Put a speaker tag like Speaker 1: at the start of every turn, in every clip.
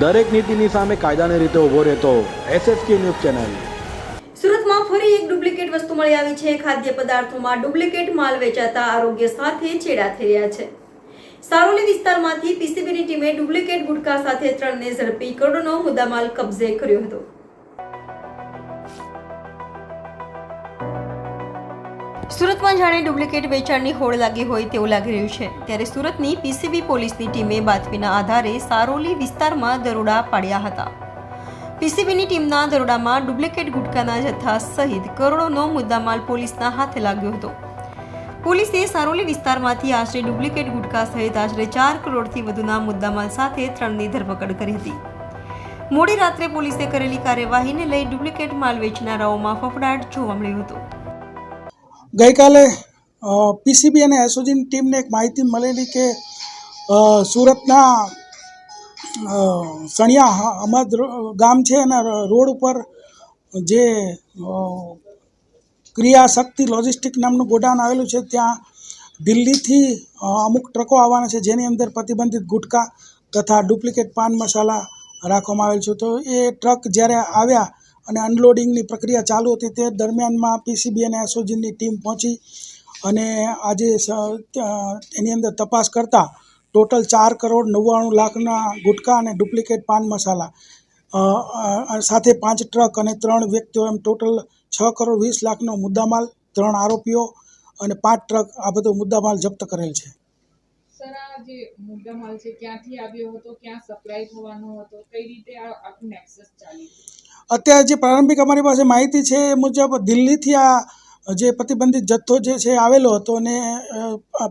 Speaker 1: દરેક નીતિની સામે કાયદાની રીતે ઊભો રહેતો એસએસકે ન્યૂઝ ચેનલ.
Speaker 2: સુરતમાં ફરી એક ડુપ્લિકેટ વસ્તુ મળી આવી છે. ખાદ્ય પદાર્થોમાં ડુપ્લિકેટ માલ વેચાતા આરોગ્ય સાથે છેડા થઈ રહ્યા છે. સારોલી વિસ્તારમાંથી પીસીબીની ટીમે ડુપ્લિકેટ ગુટખા સાથે ત્રણને ઝડપી કરોડોનો મુદ્દામાલ કબજે કર્યો હતો. સુરતમાં જાણે ડુપ્લિકેટ વેચાણની હોડ લાગી હોય તેવું લાગી રહ્યું છે. ત્યારે સુરતની પીસીબી પોલીસની ટીમે બાતમીના આધારે સારોલી વિસ્તારમાં દરોડા પાડ્યા હતા. પીસીબીની ટીમના દરોડામાં ડુપ્લિકેટ ગુટકાના જથ્થા સહિત કરોડોનો મુદ્દામાલ પોલીસના હાથે લાગ્યો હતો. પોલીસે સારોલી વિસ્તારમાંથી આશરે ડુપ્લિકેટ ગુટકા સહિત આશરે ચાર કરોડથી વધુના મુદ્દામાલ સાથે ત્રણની ધરપકડ કરી હતી. મોડી રાત્રે પોલીસે કરેલી કાર્યવાહીને લઈ ડુપ્લિકેટ માલ વેચનારાઓમાં ફફડાટ જોવા મળ્યો હતો.
Speaker 3: ગઈકાલે પીસીબી અને એસઓજીની ટીમને એક માહિતી મળેલી કે સુરતના સણિયા અમદ ગામ છે અને રોડ ઉપર જે ક્રિયાશક્તિ ક્રિયા શક્તિ લોજિસ્ટિક નામનું ગોડાઉન આવેલું છે, ત્યાં દિલ્હીથી અમુક ટ્રકો આવવાના છે, જેની અંદર પ્રતિબંધિત ગુટકા તથા ડુપ્લિકેટ પાન મસાલા રાખવામાં આવેલ છે. તો એ ટ્રક જ્યારે આવ્યા અને અનલોડિંગની પ્રક્રિયા ચાલુ હતી તે દરમિયાનમાં પીસીબી અને એસઓજીની ટીમ પહોંચી અને આજે એની અંદર તપાસ કરતાં ટોટલ ચાર કરોડ નવ્વાણું લાખના ગુટકા અને ડુપ્લિકેટ પાન મસાલા. સાથે પાંચ ટ્રક અને ત્રણ વ્યક્તિઓ એમ ટોટલ છ કરોડ વીસ લાખનો મુદ્દામાલ, ત્રણ આરોપીઓ અને પાંચ ટ્રક આ બધો મુદ્દામાલ જપ્ત કરેલ છે.
Speaker 4: મુદ્દામાલ છે, ક્યાંથી આવ્યો હતો, ક્યાં સપ્લાય થવાનો હતો, કઈ રીતે આ આખું નેક્સસ ચાલ્યું
Speaker 3: અત્યારે જે પ્રારંભિક અમારી પાસે માહિતી છે એ મુજબ દિલ્હીથી આ જે પ્રતિબંધિત જથ્થો જે છે આવેલો હતો અને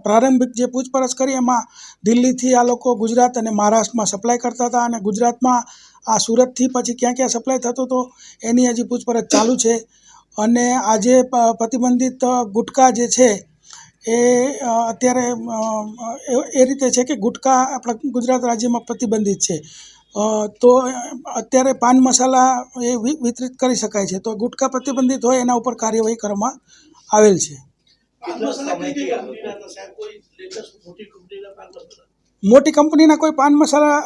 Speaker 3: પ્રારંભિક જે પૂછપરછ કરી એમાં દિલ્હીથી આ લોકો ગુજરાત અને મહારાષ્ટ્રમાં સપ્લાય કરતા હતા અને ગુજરાતમાં આ સુરતથી પછી ક્યાં ક્યાં સપ્લાય થતો હતો એની હજી પૂછપરછ ચાલુ છે. અને આજે પ્રતિબંધિત ગુટકા જે છે એ અત્યારે એ- રીતે છે કે ગુટકા આપણા ગુજરાત રાજ્યમાં પ્રતિબંધિત છે. તો અત્યારે પાન મસાલા એ વિ- વિતરિત કરી શકાય છે. તો ગુટકા પ્રતિબંધિત હોય એના ઉપર કાર્યવાહી કરવામાં આવેલ છે. મોટી કંપનીના કોઈ પાન મસાલા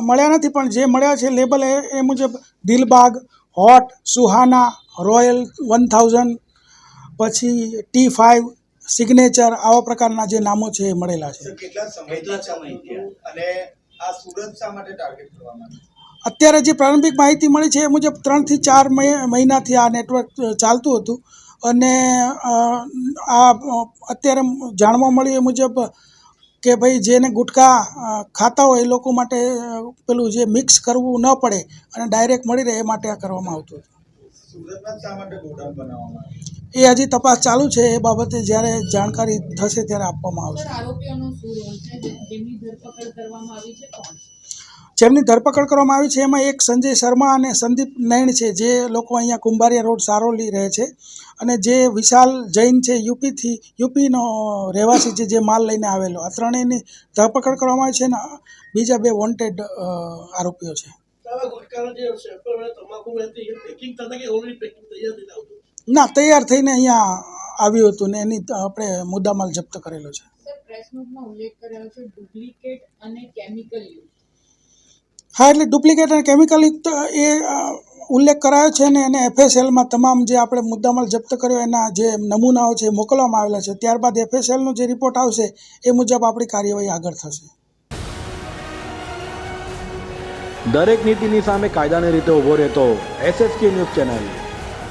Speaker 3: મળ્યા નથી પણ જે મળ્યા છે લેબલ એ એ મુજબ Dilbagh hot Suhana royal one thousand પછી ટી ફાઇવ સિગ્નેચર આવા પ્રકારના જે નામો છે એ મળેલા છે.
Speaker 5: આ સુરત શા માટે ટાર્ગેટ કરવામાં
Speaker 3: અત્યારે જે પ્રારંભિક માહિતી મળી છે એ મુજબ ત્રણથી ચાર મહિનાથી આ નેટવર્ક ચાલતું હતું. અને આ અત્યારે જાણવા મળ્યું એ મુજબ કે ભાઈ જેને ગુટખા ખાતા હોય એ લોકો માટે પેલું જે મિક્સ કરવું ન પડે અને ડાયરેક્ટ મળી રહે એ માટે આ કરવામાં આવતું હતું.
Speaker 5: સુરતમાં શા માટે ગોડાઉન બનાવવામાં આવ્યું?
Speaker 3: એ હજી તપાસ ચાલુ છે એ બાબતે જ્યારે જાણકારી થશે ત્યારે આપવામાં આવશે.
Speaker 4: સર આરોપીઓનો શું રોલ છે? જે- જેમની ધરપકડ કરવામાં આવી છે કોણ?
Speaker 3: જેમની ધરપકડ કરવામાં આવી છે એમાં એક સંજય શર્મા અને સંદીપ નૈણ છે જે લોકો અહીંયા કુંભારિયા રોડ સારોલી રહે છે. અને જે વિશાલ જૈન છે યુપીથી યુપીનો રહેવાસી છે જે માલ લઈને આવેલો. આ ત્રણેયની ધરપકડ કરવામાં આવી છે ને બીજા બે વોન્ટેડ આરોપીઓ છે.
Speaker 6: અને તમાકુ
Speaker 3: ના તૈયાર થઈને અહીંયા આવ્યું હતું ને એની આપણે મુદ્દામાલ જપ્ત કરેલો છે.
Speaker 4: સર પ્રેસ નોટમાં ઉલ્લેખ કરાયો છે ડુપ્લિકેટ અને કેમિકલ યુઝ
Speaker 3: હા એટલે ડુપ્લિકેટ અને કેમિકલ યુક્ત એ ઉલ્લેખ કરાયો છે ને એને એફએસએલમાં તમામ જે આપણે મુદ્દામાલ જપ્ત કર્યો એના જે નમૂનાઓ છે મોકલવામાં આવેલા છે. ત્યારબાદ એફએસએલનો જે રિપોર્ટ આવશે એ મુજબ આપણી કાર્યવાહી આગળ થશે.
Speaker 1: દરેક નીતિની સામે કાયદાની રીતે ઊભો રહેતો એસએસકે ન્યૂઝ ચેનલ